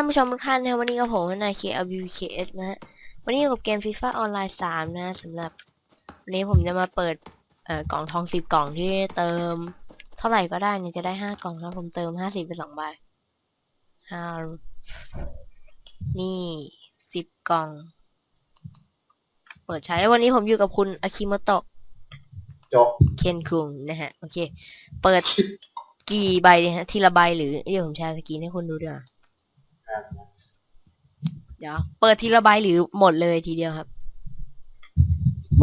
านผู้ชมทุกท่านนะวันนี้กับผมนาย KLBKS นะฮะวันนี้อยู่กับเกม FIFA ออนไลน์3นะสำหรับ วันนี้ผมจะมาเปิดกล่องทอง 10 กล่องที่เติม เท่าไหร่ก็ได้เนี่ยจะได้ 5 กล่องแล้วผมเติม 50ไป2ใบห้านี่ 10 กล่อง เปิดใช้วันนี้ผมอยู่กับคุณอาคิโมโตะจบเคนคุงนะฮะ โอเค เปิดกี่ใบเนี่ยฮะ ทีละใบหรือ เดี๋ยวผมแชร์สกรีนให้คุณดูด้วย เดี๋ยว เปิดทีละใบหรือหมดเลยทีเดียวครับ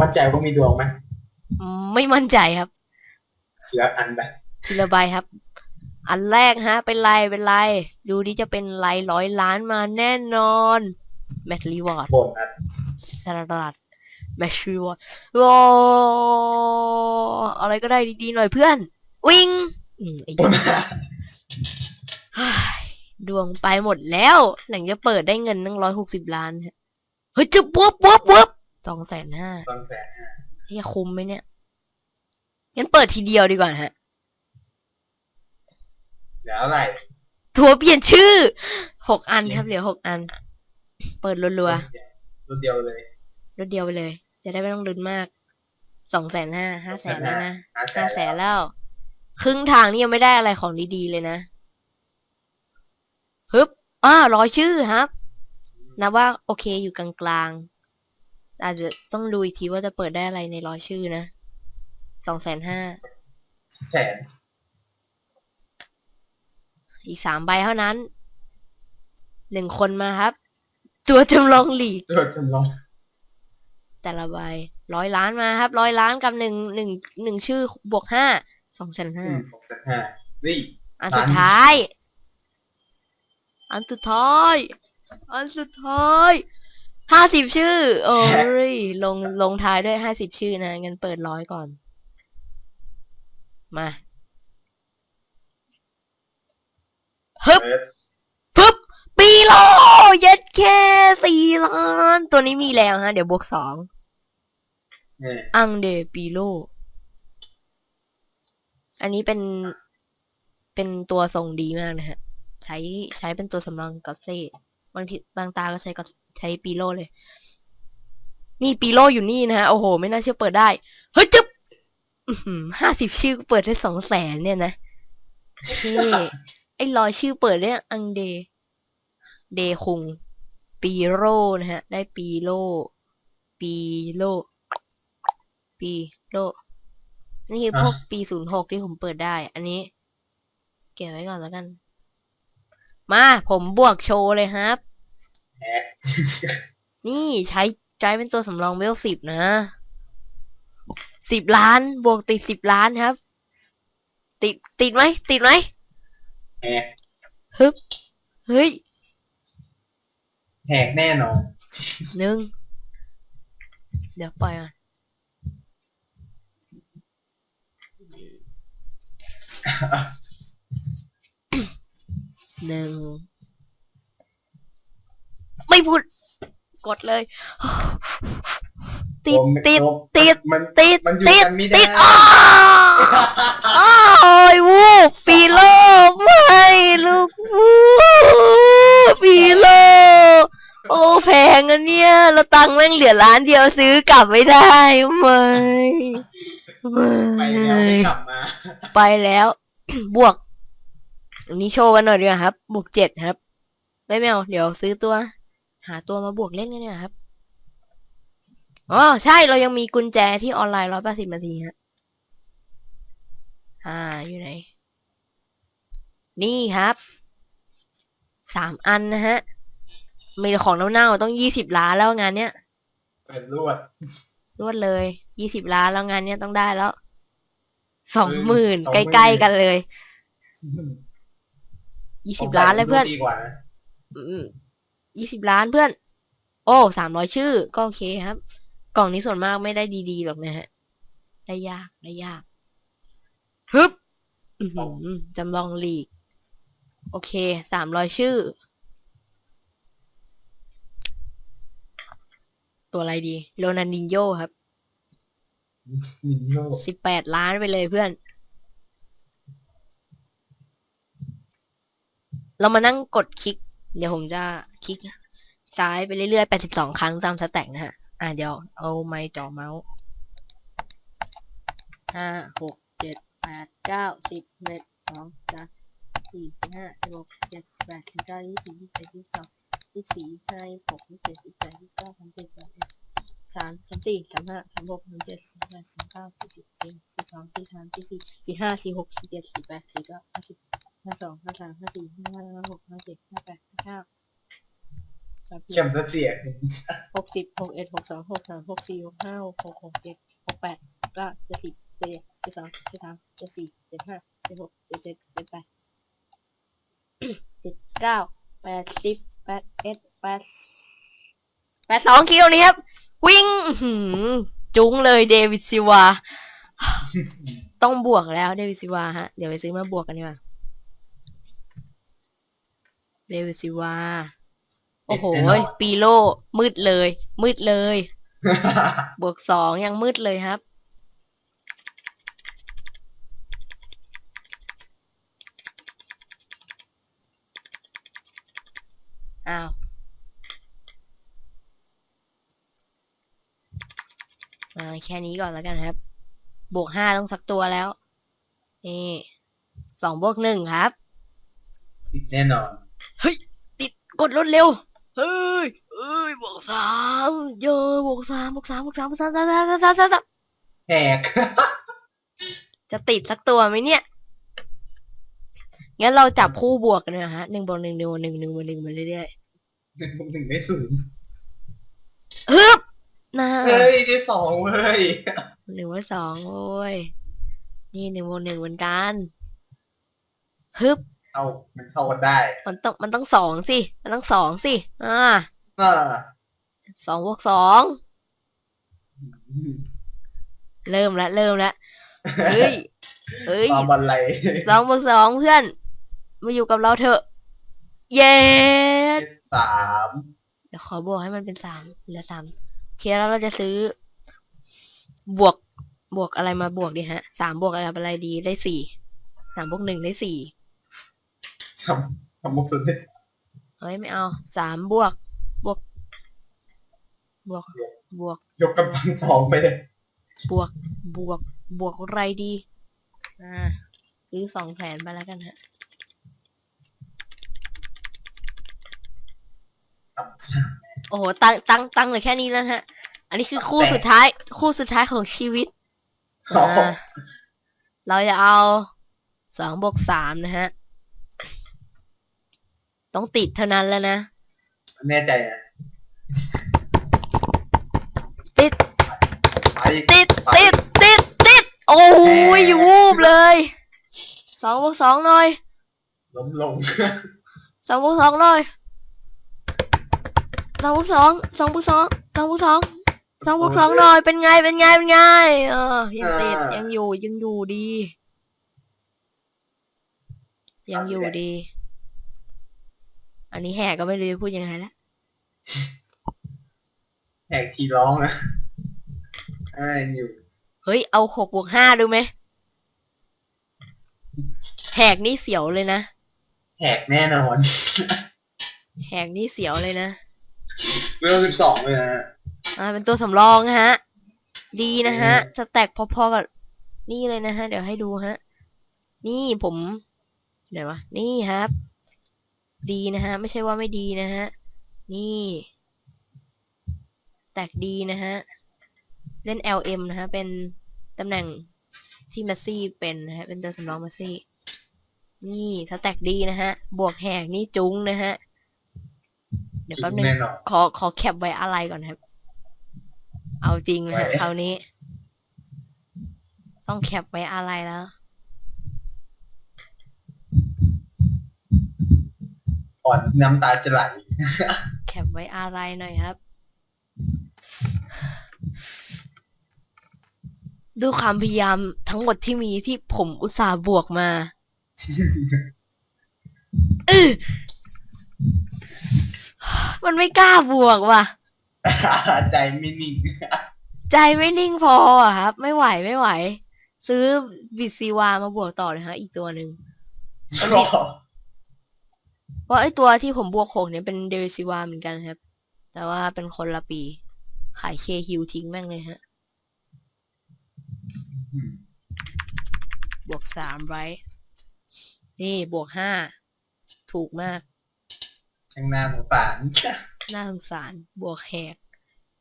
มั่นใจว่ามีดวงไหมอืมไม่มั่นใจครับเหลืออันไปทีละใบครับ อันแรกฮะ เป็นไรเป็นไร ดูดิจะเป็นไรร้อยล้านมาแน่นอนแมทรีวอร์ดโบนอันสารัดแมทรีวอร์ดโว้อะไรก็ได้ดีๆหน่อยเพื่อน วิ่งอืมไอ้โบเหี้นยอันเฮ้ย ดวงไปหมดแล้ว หลังจะเปิดได้เงินตั้งร้อยหกสิบล้านฮะเฮ้ยจะปุ๊บปุ๊บปุ๊บสองแสนห้าสองแสนห้าเฮียคุ้มไหมเนี่ยงั้นเปิดทีเดียวดีกว่าฮะเหลืออะไรทัวร์เปลี่ยนชื่อหกอันครับเหลือหกอัน เปิดรัวรุ่นเดียวเลยๆรถเดียวไปเลย จะได้ไม่ต้องลุ้นมากสองแสนห้าห้าแสนแล้วนะห้าแสห้านแสนแล้วแล้ว ครึ่งทางนี่ยังไม่ได้อะไรของดีๆเลยนะ ฮึบอ่ารอยชื่อครับนับว่าโอเคอยู่กลางๆ อาจจะต้องดูอีกทีว่าจะเปิดได้อะไรในรอยชื่อนะสองแสนห้าแสนอีกสามใบเท่านั้น หนึ่งคนมาครับ ตัวจำลองหลีกตัวจำลอง แต่ละใบร้อยล้านมาครับร้อยล้านกับหนึ่งหนึ่งหนึ่งชื่อบวกห้าสองแสนอืห้ามสองแสนห้านี่อันล้านสุดท้าย อันสุดท้าย อันสุดท้ายห้าสิบชื่อ โอ้ย ลงลงท้ายด้วยห้าสิบชื่อนะงั้นเปิดร้อยก่อน มาฮึบเปิดปึ๊บปีโลเย็ดแค่สี่ล้าน ตัวนี้มีแล้วฮะ เดี๋ยวบวกสองเนี่ยอังเดปีโล อันนี้เป็น เป็นตัวทรงดีมากนะฮะ ใช้ใช้เป็นตัวสำรองกอตเซ่บางทีบางตาก็ใช้ก็ใช้ปีโลเลย นี่ปีโลอยู่นี่นะฮะโอ้โห ไม่น่าเชื่อเปิดได้ เฮ้ยจึ๊บห้าสิบชื่อเปิดได้สองแสนเนี่ยนะนี่ไอ้รอยชื่อเปิดได้อังเด เดคุง ปีโรนะฮะ ได้ปีโล ปีโล ปีโล นี่คือพวกปีศูนย์หกที่ผมเปิดได้ อันนี้ เก็บไว้ก่อนแล้วกัน มาผมบวกโชว์เลยครับแฮกนี่ใช้ใช้เป็นตัวสำรองเวลสิบนะสิบล้านบวกติดสิบล้านครับ ติดติดไหมติดไหมแฮกฮึบเฮ้ยแฮกแน่นอนหนึ่งเดี๋ยวปล่อยก่อน หนึ่งไม่พูด กดเลย ติดโอ้ไม่ติดโอ้ติดมันติดมันอยู่ติดกันไม่ได้ ติดอ้าวอ้าวโอ้ยวูบปีโลไม่ลูกวูบปีโลโอ้แพงอะเนี่ยเราตังค์แม่งเหลือล้านเดียวซื้อกลับไม่ได้ไม่ไม่ ไปแล้วไม่กลับมา ไปแล้ว บวก อันนี้โชว์กันหน่อยดีกว่าครับ บวกเจ็ดครับ ไม่แมวเดี๋ยวซื้อตัว หาตัวมาบวกเล่นกันเนี่ยครับ อ๋อ ใช่ เรายังมีกุญแจที่ออนไลน์ร้อยแปดสิบนาทีฮะ อ่า อยู่ไหน นี่ครับ สามอันนะฮะ มีแต่ของเน่าๆต้องยี่สิบล้านแล้วงานเนี้ย เป็นรวด รวดเลย ยี่สิบล้านแล้วงานเนี้ยต้องได้แล้ว สองเออหมื่น20,000ใกล้ๆกันเลย ยี่สิบล้านเลยเพื่อน ดีกว่านะยี่สิบล้านเพื่อน โอ้สามร้อยชื่อ ก็โอเคครับ กล่องนี้ส่วนมากไม่ได้ดีๆหรอกนะฮะ ได้ยากได้ยากฮึบอื้อหือจำลองลีก โอเคสามร้อยชื่อ ตัวอะไรดี โรนันดินโยครับ มินโยสิบแปดล้านไปเลยเพื่อน เรามานั่งกดคลิก เดี๋ยวผมจะคลิกซ้ายไปเรื่อยๆแปดสิบสองครั้งตามสแต็กนะฮะ อ่าเดี๋ยวเอาไม้จ่อเมาส์ห้าหกเจ็ดแปดเก้าสิบเอ็ดสองสามสี่สิบห้าสิบหกเจ็ดแปดสิบเก้ายี่สิบยี่สิบเอ็ดยี่สิบสองยี่สิบสี่ยี่สิบห้ายี่สิบหกยี่สิบเจ็ดยี่สิบแปดยี่สิบเก้าสามสิบสามสิบสามสามสี่สามห้าสามหกสามเจ็ดสามแปดสามเก้าสี่สิบสี่สี่สองสี่สามสี่สี่สี่ห้าสี่หกสี่เจ็ดสี่แปดสี่เก้าห้าสิบ ห้าสองห้าสามห้าสี่ห้าห้าห้าหกห้าเจ็ดห้าแปดห้าเก้าแป๊บเดียวเข้มจะเสียงหกสิบหกเอ็ดหกสองหกสามหกสี่หกห้าหกหกหกเจ็ดหกแปดเก้าเจ็ดสิบเจ็ดเอ็ดเจ็ดสองเจ็ดสามเจ็ดสี่เจ็ดห้าเจ็ดหกเจ็ดเจ็ดเจ็ดแปดเจ็ดเก้าแปดสิบแปดเอ็ดแปดแปดสองคิวนี้ครับ วิ่งอื้อหือจุ้งเลยเดวิดซิวา ต้องบวกแล้วเดวิดซิวาฮะ เดี๋ยวไปซื้อมาบวกกันดีกว่า เดวิดซิวา โอ้โห ปีโลมืดเลย มืดเลย บวกสองยังมืดเลยครับ อ้าวมาแค่นี้ก่อนแล้วกันครับ บวกห้าต้องสักตัวแล้ว นี่สองบวกหนึ่งครับ แน่นอนติด กดรถเร็ว เฮ้ยเอ้ยบวกสามเยอะบวกสามบวกสามบวกสามบวกสามสามสามสามสามสามสามแหก จะติดสักตัวไหมเนี่ย งั้นเราจับคู่บวกกันนะฮะหนึ่งบวกหนึ่งหนึ่งบวกหนึ่งหนึ่งบวกหนึ่งมาเรื่อยหนึ่งบวกหนึ่งได้ศูนย์ๆฮึบนะเฮ้ยได้สองเว้ยหนึ่งบวกสองโอ้ย นี่หนึ่งบวกหนึ่งเหมือนกันฮึบ เอามันเข้ากันได้มันต้องมันต้องสองสิ มันต้องสองสิ อ่าอ่าสองบวกสอง เริ่มแล้วเริ่มแล้วเฮ้ยเฮ้ยความบันไลสองบวกสองเพื่อน มาอยู่กับเราเถอะ เย้สามเดี๋ยวขอบวกให้มันเป็นสามเหลือสามโอเคแล้วเราจะซื้อ บวกบวกอะไรมาบวกดีฮะสามบวกอะไรกับอะไรดีได้สี่สามบวกหนึ่งได้สี่ ทำทำมุกสุดได้เฮ้ยไม่เอาสามบวก บวก บวก บวก ยกกำลังสองไปเลยบวก บวก บวกอะไรดี อ่า ซื้อสองแสนไปแล้วกันฮะสามสามโอ้โห ตังตังตังเหลือแค่นี้แล้วฮะ อันนี้คือคู่สุดท้าย คู่สุดท้ายของชีวิตอ๋ออ่าเราจะเอาสองบวกสามนะฮะ ต้องติดเท่านั้นแล้วนะ แน่ใจนะติด ไปติดติดติด ติด โอ้ยวูบเลยสองบวกสองหน่อยล้มลง สองบวกสองหน่อยสองบวกสองสองบวกสองสองบวกสองสองบวกสองหน่อยเป็นไงเป็นไงเป็นไงเออยังติดยังอยู่ยังอยู่ดี ยังอยู่ดี อันนี้แหกก็ไม่รู้จะพูดยังไงแล้วแหกทีร้องนะไอ้อยู่ เฮ้ย เอาหกบวกห้าดูไหมแหกนี่เสียวเลยนะ แหกแน่นอน แหกนี่เสียวเลยนะเวลสิบสองเลยนะอ่าเป็นตัวสำรองนะฮะ ดีนะฮะ สแต็กพอๆกับนี่เลยนะฮะ เดี๋ยวให้ดูฮะ นี่ผมเดี๋ยววะ นี่ครับ ดีนะฮะ ไม่ใช่ว่าไม่ดีนะฮะ นี่ แตกดีนะฮะ เล่น LM นะฮะ เป็นตำแหน่งที่แมสซี่เป็นนะฮะ เป็นตัวสำรองแมสซี่ นี่สแต็กดีนะฮะ บวกแหกนี่จุ้งนะฮะ เดี๋ยวแป๊บนึง แน่นอน ขอขอแคปไว้อะไรก่อนครับ เอาจริงนะฮะไว้ คราวนี้ ต้องแคปไว้อะไรแล้ว ก่อนน้ำตาจะไหล แคปไว้อะไรหน่อยครับ ดูความพยายามทั้งหมดที่มีที่ผมอุตส่าห์บวกมาอื้อมันไม่กล้าบวกว่ะ ใจไม่นิ่ง ใจไม่นิ่งพออะครับ ไม่ไหวไม่ไหว ซื้อบิดซีวามาบวกต่อเลยฮะ อีกตัวหนึ่ง เพราะไอตัวที่ผมบวกหกเนี่ยเป็นเดวิซีวาเหมือนกันครับ แต่ว่าเป็นคนละปี ขายเคฮิวทิ้งแม่งเลยฮะ บวกสามไว้ นี่บวกห้า ถูกมากช่างน่าสงสารน่าสงสาร บวกแหก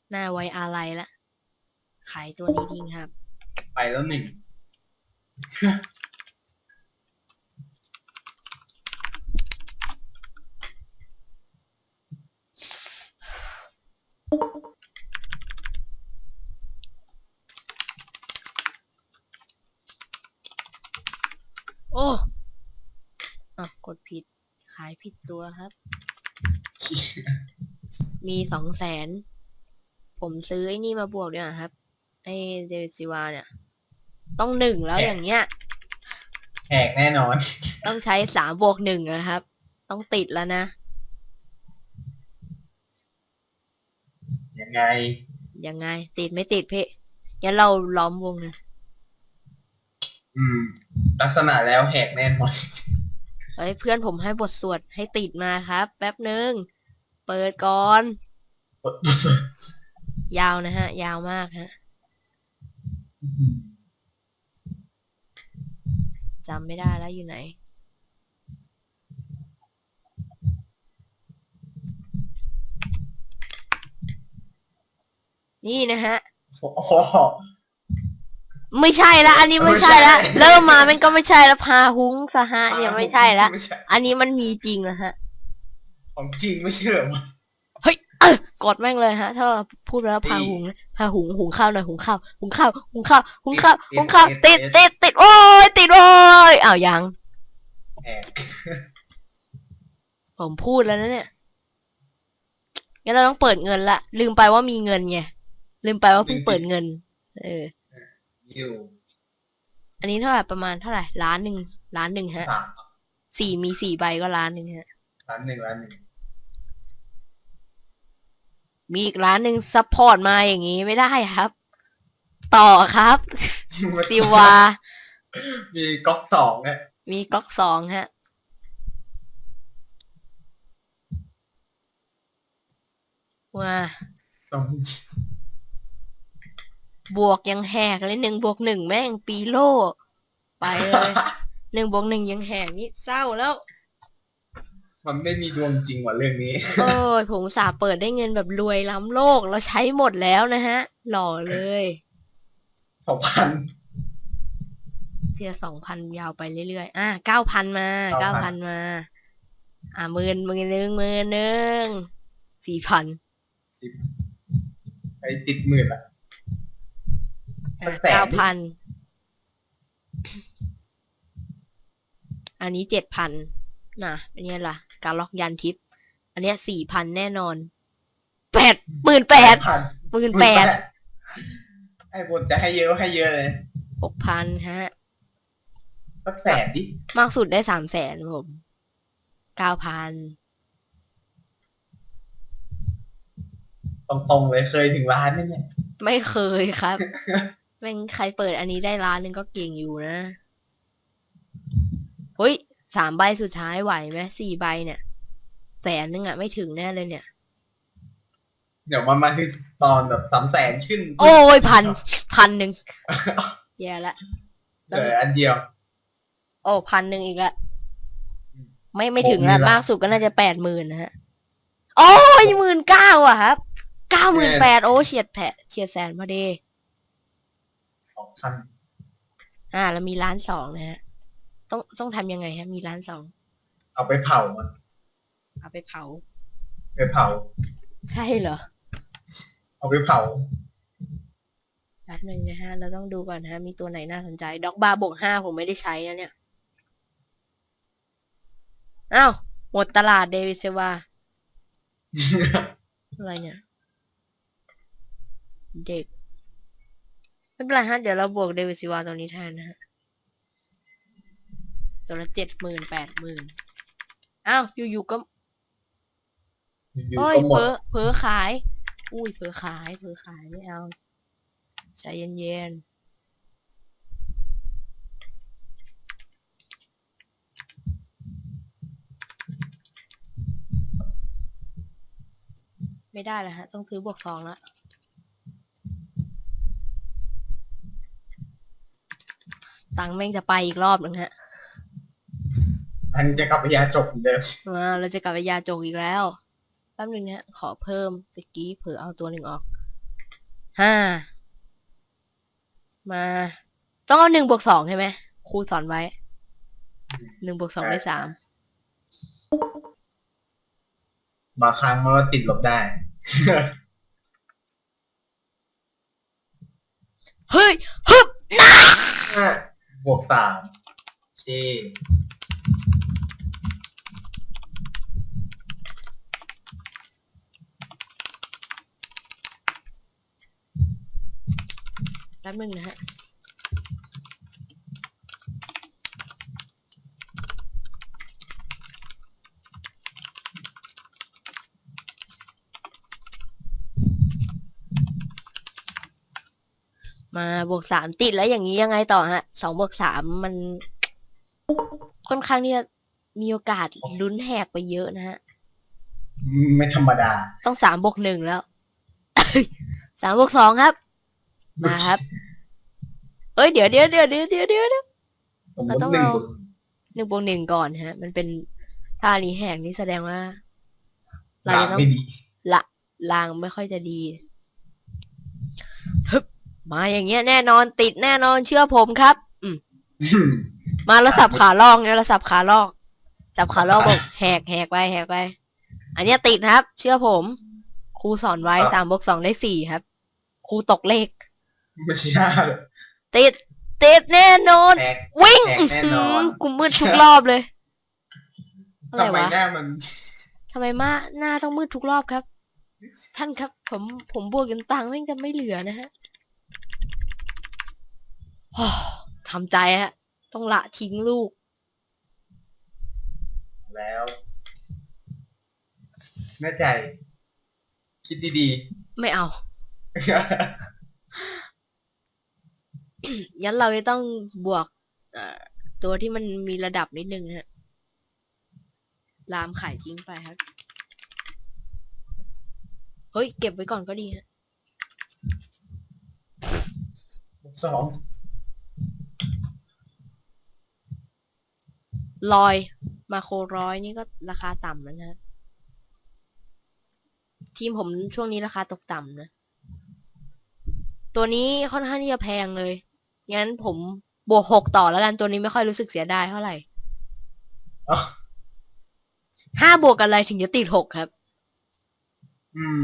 หน้าไว้อะไรละ ขายตัวนี้ทิ้งครับ ไปแล้วหนึ่ง โอ้อะ กดผิด ขายผิดตัวครับ มีสองแสน ผมซื้อไอ้นี่มาบวกด้วยครับ ไอ้เดวิดซิวาเนี่ย ต้องหนึ่งแล้วอย่างเงี้ย แหกแน่นอน ต้องใช้สามบวกหนึ่งนะครับ ต้องติดแล้วนะ ยังไง ยังไง ติดไม่ติดพี่งั้นเราล้อมวงเลยอืม ลักษณะแล้วแหกแน่นอน เฮ้ยเพื่อนผมให้บทสวดให้ติดมาครับ แป๊บหนึ่งเปิดก่อน ยาวนะฮะ ยาวมากฮะจำไม่ได้แล้วอยู่ไหน นี่นะฮะ ไม่ใช่ละ อันนี้ไม่ใช่ละเริ่มมามันก็ไม่ใช่ละพาหุงสหะเนี่ยไม่ใช่ละ ไม่ใช่อันนี้มันมีจริงนะฮะ ของจริงไม่ใช่เหรอวะเฮ้ยเออกดแม่งเลยฮะ ถ้าเราพูดแล้วพาหุงนะพาหุงหุงข้าวหน่อยหุงข้าวหุงข้าวหุงข้าวหุงข้าวหุงข้าวติดติดติดโอ้ยติดโอ้ยอ้าวยัง แหกผมพูดแล้วนะเนี่ย งั้นเราต้องเปิดเงินละ ลืมไปว่ามีเงินไง ลืมไปว่าเพิ่งเปิดเงิน เออ อยู่อันนี้เท่าไหร่ประมาณเท่าไหร่ล้านหนึ่งล้านหนึ่งฮะสามสี่มีสี่ใบก็ล้านหนึ่งฮะ ล้านหนึ่งล้านหนึ่งมีอีกร้านหนึ่งซัพพอร์ตมาอย่างนี้ไม่ได้ครับ ต่อครับซิวา มีก๊อกสองอะมีก๊อกสองฮะว่าสอง บวกยังแหกเลยหนึ่งบวกหนึ่งแม่งปีโลไปเลยหนึ่งบวกหนึ่งยังแหกนี่เศร้าแล้ว มันไม่มีดวงจริงว่ะเรื่องนี้ โอ้ยผมอุตสาห์เปิดได้เงินแบบรวยล้ำโลกเราใช้หมดแล้วนะฮะ หล่อเลยสองพันเทียสองพันยาวไปเรื่อยๆ อะเก้าพันมาเก้าพัน9,000มา อะหมื่นหมื่นหนึ่งหมื่นหนึ่งสี่พันสิบไอติดหมื่นอะ สักแสนเก้าพัน อันนี้เจ็ดพันน่ะอันนี้ล่ะ การล็อกยันทิป อันเนี้ยสี่พันแน่นอนแปดหมื่นแปดพันหมื่นแปดไอ้บนจะให้เยอะก็ให้เยอะเลยหกพันฮะสักแสนดิ มากสุดได้สามแสนผมเก้าพันตรงๆเลยเคยถึงล้านไหมเนี่ย ไม่เคยครับ แม่งใครเปิดอันนี้ได้ล้านหนึงก็เก่งอยู่นะเฮ้ยสามใบสุดท้ายไหวไหมสี่ใบเนี่ยแสนนึงอะไม่ถึงแน่เลยเนี่ย เดี๋ยวมันมาคือตอนแบบสามแสนขึ้น โอ้ยพันพันหนึ่งแย่ละเหลืออันเดียว โอ้พันหนึ่งอีกละอืมไม่ไม่ถึงละหกหมื่นละมากสุดก็น่าจะแปดหมื่นนะฮะ โอ้ยหมื่นเก้าอะครับเก้าหมื่นแปดโอ้เฉียดแผลเฉียดแสนพอดี สองพันอ่าแล้วมีล้านสองนะฮะ ต้องต้องทำยังไงฮะ มีล้านสอง เอาไปเผามัน เอาไปเผา ไปเผา ใช่เหรอ เอาไปเผาแป๊บหนึ่งนะฮะ เราต้องดูก่อนนะฮะ มีตัวไหนน่าสนใจ ด็อกบาร์บวกห้าผมไม่ได้ใช้นะเนี่ย อ้าว หมดตลาดเดวิดเซวา อะไรเนี่ย เด็ก ไม่เป็นไรฮะ เดี๋ยวเราบวกเดวิดซิวาตัวนี้แทนนะฮะ ตัวละเจ็ดหมื่นแปดหมื่นอ้าว อยู่ๆก็อยู่เอ้ๆยก็หมเผลดอเผลอขาย อุ้ยเผลอขายเผลอขายไม่เอาใจเย็นๆไม่ได้แล้วฮะ ต้องซื้อบวกสองละ ตังค์แม่งจะไปอีกรอบหนึ่งฮะอันจะกลับไปยาจบเหมือนเดิมมาเราจะกลับไปยาจกอีกแล้วแป๊บนึงนะขอเพิ่มตะกี้เผื่อเอาตัวหนึ่งออกห้ามา ต้องเอาหนึ่งบวกสองใช่ไหมครูสอนไว้หนึ่งบวกสองได้สามบางครั้งมันก็ติดลบได้ เฮ้ยฮึบนะ บวกสามเคแป๊บนึงนะฮะ มาบวกสามติดแล้วอย่างนี้ยังไงต่อฮะสองบวกสามมัน ค่อนข้างที่จะมีโอกาสลุ้นแหกไปเยอะนะฮะ ไม่ธรรมดา ต้องสามบวกหนึ่งแล้ว สามบวกสองครับ มาครับ เอ้ยเดี๋ยวเดี๋ยวเดี๋ยวเดี๋ยวเดี๋ยวเดี๋ยวเดี๋ยวสมมเราติต้องหนึ่งเอาบวกหนึ่งบวกหนึ่งก่อนฮะ มันเป็นท่านี้แหกนี้แสดงว่า เราลาจะต้อง ไม่ดีละลางไม่ค่อยจะดีฮึบ มาอย่างเงี้ยแน่นอนติดแน่นอนเชื่อผมครับ อืมมาแล้วสับขาลอกเนี่ยเราสับขาลอก สับขาลอกบอกแหกแหกไปแหกไป อันเนี้ยติดครับ เชื่อผม ครูสอนไว้สามบวกสองได้สี่ครับ ครูตกเลข ไม่ใช่ห้าเลยติดติดแน่นอน แตก วิ่งแตกแน่นอน อื้อหืกูมืดทุกรอบเลยอะไรทำไมวะหน้ามันทำไมมาหน้าต้องมืดทุกรอบครับ ท่านครับ ผมผมบวกจนตังค์แม่งจะไม่เหลือนะฮะโอ้ ทำใจฮะ ต้องละทิ้งลูก แล้วแน่ใจ คิดดีไม่เอา ๆ งั้นเราจะต้องบวก เอ่อ ตัวที่มันมีระดับนิดนึงฮะ ลามไข่ทิ้งไปครับ เฮ้ย เก็บไว้ก่อนก็ดีฮะ สอง ลอยมาโครร้อยนี่ก็ราคาต่ำแล้วนะทีมผมช่วงนี้ราคาตกต่ำนะ ตัวนี้ค่อนข้างที่จะแพงเลย งั้นผมบวกหกต่อแล้วกันตัวนี้ไม่ค่อยรู้สึกเสียดายเท่าไหร่อ๋อห้าบวกกันอะไรถึงจะติดหกครับ อืม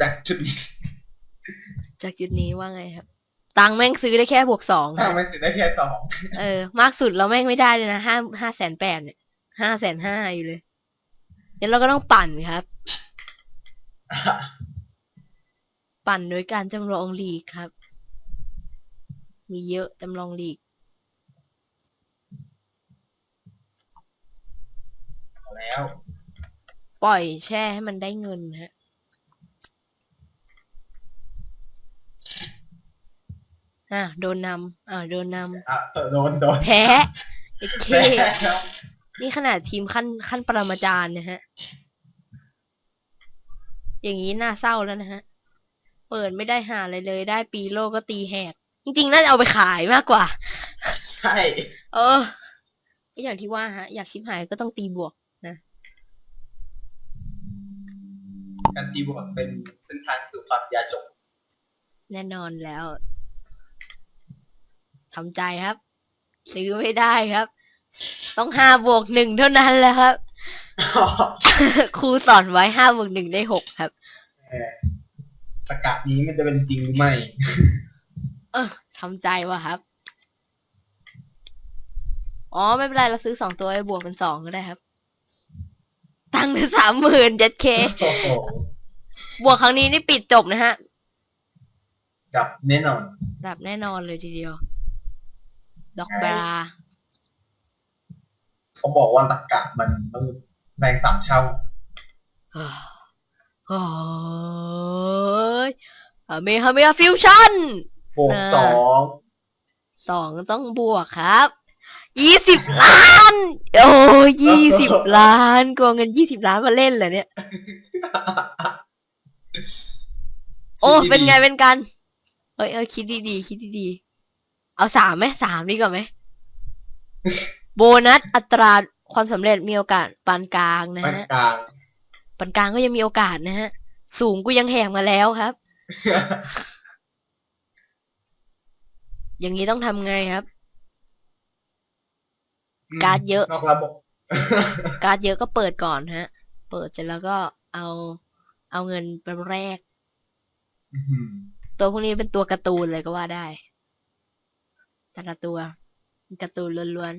จากจุดนี้ จากจุดนี้ว่าไงครับ ตังค์แม่งซื้อได้แค่บวกสองคทำรับไมสิได้แค่สองเออ มากสุดเราแม่งไม่ได้เลยนะห้าห้าแสนแปดเนี่ยห้าแสนห้าอยู่เลยงั้นเราก็ต้องปั่นครับ ปั่นโดยการจำลองลีกครับ มีเยอะจำลองลีกเอาแล้ว ปล่อยแช่ให้มันได้เงินฮะ อะโดนนำอ่าโดนนอะเออโดนโดนำแพ้โอเค แพ้แล้วนี่ขนาดทีมขั้นขั้นปรมาจารย์นะฮะ อย่างนี้น่าเศร้าแล้วนะฮะ เปิดไม่ได้หาอะไรเลย ได้ปีโลก็ตีแหก จริงๆ น่าจะเอาไปขายมากกว่า ใช่เออก็อย่างที่ว่าฮะ อยากชิบหายก็ต้องตีบวก การตีบวกเป็นเส้นทางสู่ความยาจก แน่นอนแล้ว ทำใจครับ ซื้อไม่ได้ครับ ต้องห้าบวกหนึ่งเท่านั้นแหล้วครับ ครูสอนไว้ห้าบวกหนึ่งได้หกครับเออตะกะนี้มันจะเป็นจริงหรือไม่ เออทำใจวะครับ อ๋อไม่เป็นไรเราซื้อสองตัวไปบวกเป็นสองก็ได้ครับ ตังค์สามหมื่นยัดเค โอ้โหบวกครั้งนี้นี่ปิดจบนะฮะกับแน่นอนแบบแน่นอนเลยทีเดียว ดอกบราเขาบอกว่าตะกะมันต้องแรงสามเท่าโอ้ยเมฮาเมฮาฟิวชั่นโฟกสองสองต้องบวกครับยี่สิบล้าน โอ้ยี่สิบล้านกลัวเงินยี่สิบล้านมาเล่นเหรอเนี่ย โอ้ เป็นไงเป็นกัน เอ้ยเออคิดดีๆ คิดดีๆ เอาสามไหมสามดีกว่าไหม โบนัสอัตราความสำเร็จมีโอกาสปานกลางนะปานฮะกลางปานกลางก็ยังมีโอกาสนะฮะ สูงกูยังแหกมาแล้วครับ อย่างนี้ต้องทำไงครับ การ์ดเยอะ นอกระบบ การ์ดเยอะก็เปิดก่อนฮะ เปิดเสร็จแล้วก็เอาเอาเงินไปแรกอื้อหือตัวพวกนี้เป็นตัวการ์ตูนเลยก็ว่าได้ แต่ละตัวเป็นการ์ตูนล้วน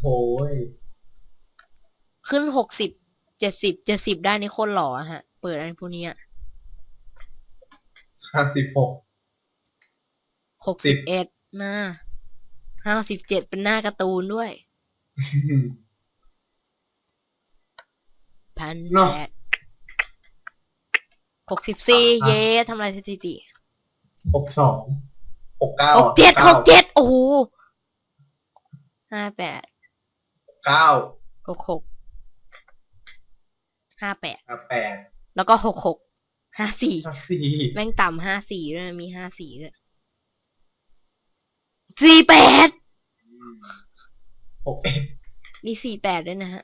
โอ้ยๆ ขึ้นหกสิบเจ็ดสิบเจ็ดสิบได้นี่โคตรหล่ออะฮะ เปิดอะไรพวกนี้ห้าสิบหก หกสิบเอ็ดหน้าห้าสิบเจ็ดเป็นหน้าการ์ตูนด้วยพันเนอะ แปดหกสิบสี่อะเย้ทำลายสถิติหกสอง หกเก้าหกเจ็ดหกเจ็ดโอ้โหห้าแปดเก้าหกหกห้าแปดห้าแปดแล้วก็หกหกห้าสี่ห้าสี่แม่งต่ำห้าสี่ด้วยมีห้าสี่ด้วยสี่แปดหกเอ็ดมีสี่แปดด้วยนะฮะ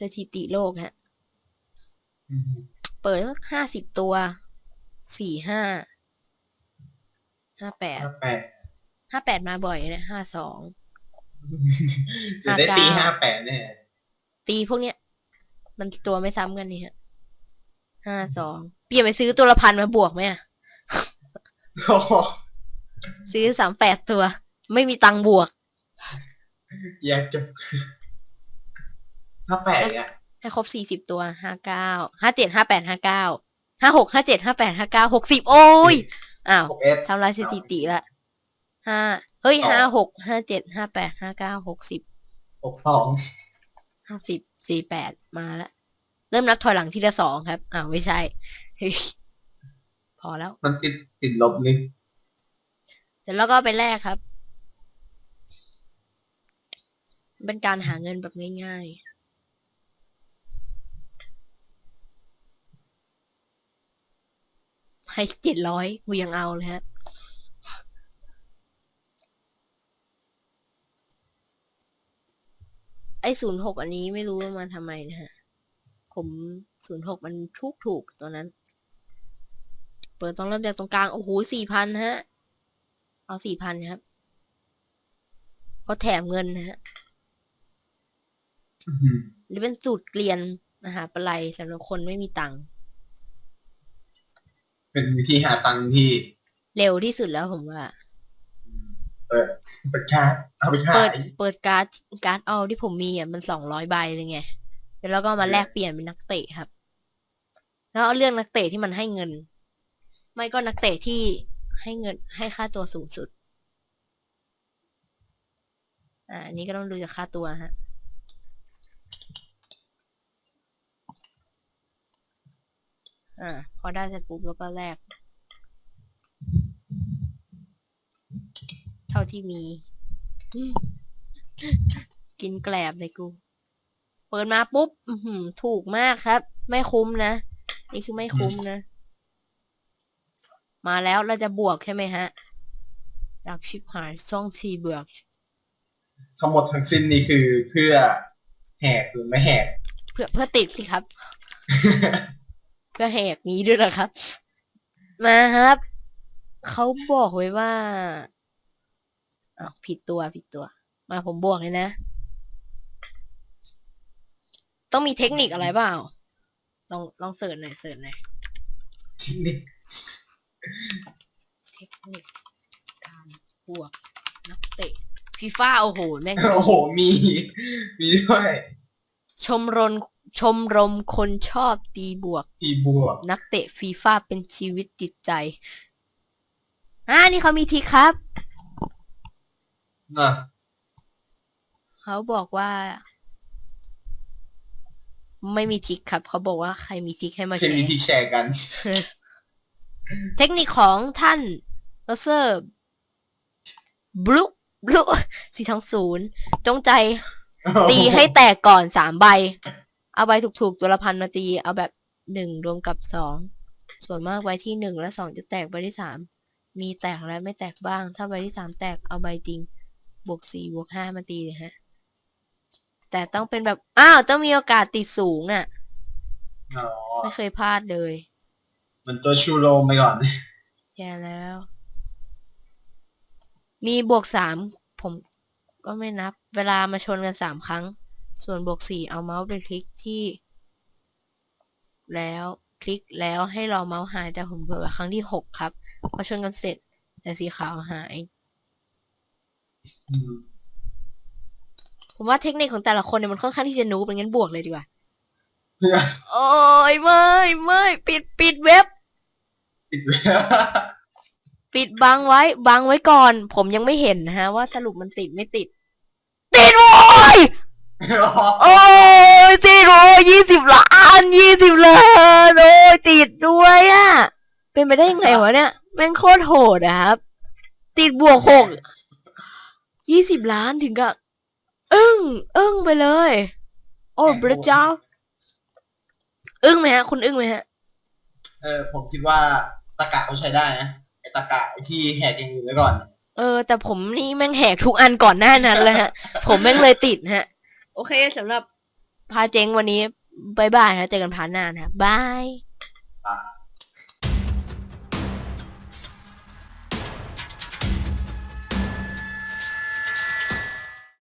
สถิติโลกฮะอืมเปิดสักห้าสิบตัว สี่ห้า ห้าแปดห้าแปดห้าแปดมาบ่อยนะห้าสองเดี๋ยวได้ตีห้าห้าเก้าแปดแน่ตีพวกเนี้ย มันตัวไม่ซ้ำกันนี่ฮะห้าสองเปลี่ยนไปซื้อตัวละพันมาบวกไหมอะโอ้โหซื้อสามแปดตัว ไม่มีตังค์บวกแยกจบห้าแปดเนี่ยให้ครบสี่สิบตัวห้าเก้าห้าเจ็ดห้าแปดห้าเก้าห้าหกห้าเจ็ดห้าแปดห้าเก้าหกสิบโอ้ย อ้าวหกเอ็ดทำลายสถิติละห้าเฮ้ยต่อห้าหกห้าเจ็ดห้าแปดห้าเก้าหกสิบหกสองห้าสิบสี่แปดมาแล้วเริ่มนับถอยหลังทีละสองครับ อ้าวไม่ใช่เฮ้ยพอแล้ว มันติดติดลบนี่เดี๋ยวเราก็เอาไปแลกครับ เป็นการหาเงินแบบง่ายๆ ให้เจ็ดร้อยกูยังเอาเลยฮะ ไอ้ศูนย์หกอันนี้ไม่รู้ว่ามันทำไมนะฮะ ผมศูนย์หกมันถูกถูกๆตัวนั้น เปิดต้องเริ่มจากตรงกลาง โอ้โหสี่พันฮะ เอาสี่พันครับเขาแถมเงินนะฮะอื้อหือหรือเป็นสูตรเกลียนมหาปลัยสำหรับคนไม่มีตังค์ เป็นวิธีหาตังค์ที่ เร็วที่สุดแล้วผมว่า เปิดเปิดการ์ดเอาไปขาเปิดยเปิดการ์ดการ์ดเอาที่ผมมีอะมันสองร้อยใบเลยไงแล้วเราก็เอามาแลกเปลี่ยนเป็นนักเตะครับ แล้วเอาเรื่องนักเตะที่มันให้เงิน ไม่ก็นักเตะที่ให้เงินให้ค่าตัวสูงสุด อ่าอันนี้ก็ต้องดูจากค่าตัวฮะ อ่า พอได้เสร็จปุ๊บแล้วก็แลกเท่าที่มีอืมกินแกลบเลยกู เปิดมาปุ๊บอือหือถูกมากครับ ไม่คุ้มนะ นี่คือไม่คุ้มนะ มาแล้วเราจะบวกใช่ไหมฮะอยากชิบหายซ่องทีบวกทั้งหมดทั้งสิ้นนี่คือเพื่อแหกหรือไม่แหก เพื่อเพื่อติดสิครับ เพื่อแหกนี้ด้วยเหรอครับ มาครับ เขาบอกไว้ว่าอ้าวผิดตัวผิดตัว มาผมบวกเลยนะ ต้องมีเทคนิคอะไรเปล่า ลองลองเสิร์ชหน่อยเสิร์ชหน่อยเทคนิคเทคนิคการบวกนักเตะฟีฟ่าโอ้โห แม่ง โอ้โห มี มีด้วย ชมรม ชมรมคนชอบตีบวกปีบวก นักเตะฟีฟ่าเป็นชีวิตจิตใจ อ่า นี่เขามีทีครับ นะเขาบอกว่า ไม่มีทิกครับ เขาบอกว่าใครมีทิกให้มาเคแชมีร์ที่แชร์กัน เทคนิคของท่านโรเซอร์บลูบลูสี่ทั้งศูนย์จงใจตีให้แตกก่อนสามใบ เอาใบถูกๆตัวละพันมาตี เอาแบบหนึ่งรวมกับสอง ส่วนมากใบที่หนึ่งและสองจะแตกใบที่สาม มีแตกและไม่แตกบ้าง ถ้าใบที่สามแตกเอาใบจริง บวกสี่บวกห้ามาตีเลยฮะ แต่ต้องเป็นแบบ อ้าว ต้องมีโอกาสติดสูงน่ะ อ๋อ ไม่เคยพลาดเลยเหมันตัวชูโรมไปก่อน แย่แล้ว มีบวกสามผมก็ไม่นับ เวลามาชนกันสามครั้ง ส่วนบวกสี่เอาเมาส์ไปคลิกที่ แล้วคลิกแล้วให้รอเมาส์หายแต่ผมเปิดครั้งที่หกครับพอชนกันเสร็จ แต่สีขาวหายอืมผมว่าเทคนิคของแต่ละคนเนี่ยมันค่อนข้างที่จะนูเป็นงั้นบวกเลยดีกว่าเพื่อโอ้ยไม่ไม่ปิดปิดเว็บปิดเว็บ ปิดบังไว้ บังไว้ก่อน ผมยังไม่เห็นนะฮะ ว่าสรุปมันติดไม่ติด ติดโว้ย โอ้ยติดโอ้ยยี่สิบล้านยี่สิบล้านโอ้ยติดด้วยอะเป็นไปได้ยังไงวะเนี่ยแม่งโคตรโหดอะครับ ติดบวกหกยี่สิบล้านถึงกับอึ้งอึ้งไปเลย โอ้พระเจ้า อึ้งไหมฮะ คุณอึ้งไหมฮะ เออ ผมคิดว่าตะกะเขาใช้ได้นะไอตะกะไอ้ที่แหกอย่างอื่นไว้ก่อน เออ แต่ผมนี่แม่งแหกทุกอันก่อนหน้านั้นเลยฮะ ผมแม่งเลยติดฮะ โอเคสำหรับพาเจงวันนี้บายบายนะเจอกันพาร์ทหน้านะบาย อ่า